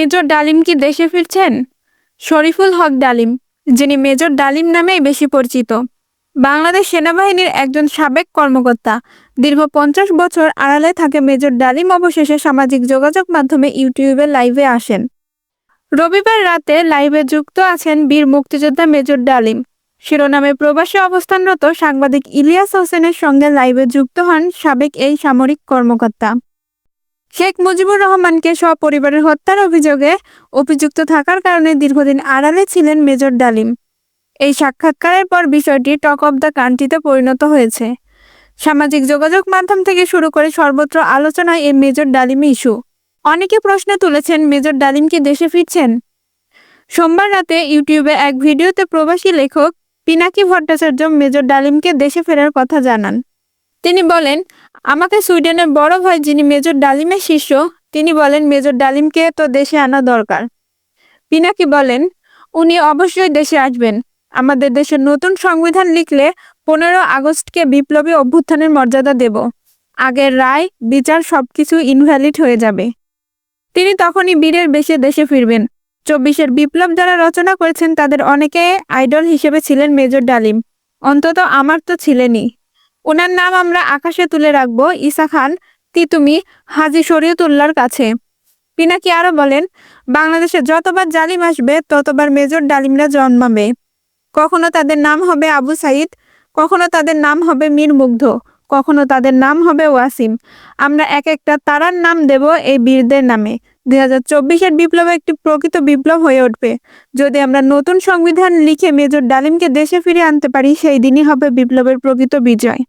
Major ডালিম কি দেশে ফিরছেন? শরীফুল হক ডালিম, যিনি মেজর ডালিম নামেই বেশি পরিচিত। বাংলাদেশ সেনাবাহিনীর একজন সাবেক কর্মকর্তা। দীর্ঘ পঞ্চাশ বছর আড়ালে থাকে মেজর ডালিম অবশেষে সামাজিক যোগাযোগ মাধ্যমে ইউটিউবে লাইভে আসেন। রবিবার রাতে লাইভে যুক্ত আছেন বীর মুক্তিযোদ্ধা মেজর ডালিম। শিরোনামে প্রবাসী অবস্থানরত সাংবাদিক ইলিয়াস হোসেনের সঙ্গে লাইভে যুক্ত হন সাবেক এই সামরিক কর্মকর্তা। শেখ মুজিবুর রহমানকে সপরিবারের হত্যার অভিযোগে অভিযুক্ত থাকার কারণে দীর্ঘদিন আড়ালে ছিলেন মেজর ডালিম। এই সাক্ষাৎকারের পর বিষয়টি টক অব দ্য কান্ট্রিতে পরিণত হয়েছে। সামাজিক যোগাযোগ মাধ্যম থেকে শুরু করে সর্বত্র আলোচনায় এই মেজর ডালিম ইস্যু। অনেকে প্রশ্ন তুলেছেন, মেজর ডালিম কি দেশে ফিরছেন? সোমবার রাতে ইউটিউবে এক ভিডিওতে প্রবাসী লেখক পিনাকি ভট্টাচার্য মেজর ডালিমকে দেশে ফেরার কথা জানান। তিনি বলেন, আমাকে সুইডেনের বড় ভাই যিনি মেজর ডালিমের শিষ্য, তিনি বলেন, মেজর ডালিমকে তো দেশে আনা দরকার। পিনাকি বলেন, উনি অবশ্যই দেশে আসবেন। আমাদের দেশের নতুন সংবিধান লিখলে পনেরো আগস্টকে বিপ্লবী অভ্যুত্থানের মর্যাদা দেব। আগের রায়, বিচার সবকিছু ইনভ্যালিড হয়ে যাবে। তিনি তখনই বীরের বেশে দেশে ফিরবেন। চব্বিশের বিপ্লব যারা রচনা করেছেন, তাদের অনেকে আইডল হিসেবে ছিলেন মেজর ডালিম। অন্তত আমার তো ছিলেনই। ওনার নাম আমরা আকাশে তুলে রাখব। ঈসা খান, তিতুমি, হাজি শরীয়তুল্লাহর কাছে। পিনাকি আরও বলেন, বাংলাদেশে যতবার জালিম আসবে, ততবার মেজর ডালিমরা জন্মাবে। কখনো তাদের নাম হবে আবু সাইদ, কখনো তাদের নাম হবে মীর মুগ্ধ, কখনো তাদের নাম হবে ওয়াসিম। আমরা এক একটা তারার নাম দেব এই বীরদের নামে। দুই হাজার চব্বিশের বিপ্লব একটি প্রকৃত বিপ্লব হয়ে উঠবে। যদি আমরা নতুন সংবিধান লিখে মেজর ডালিমকে দেশে ফিরে আনতে পারি, সেই দিনই হবে বিপ্লবের প্রকৃত বিজয়।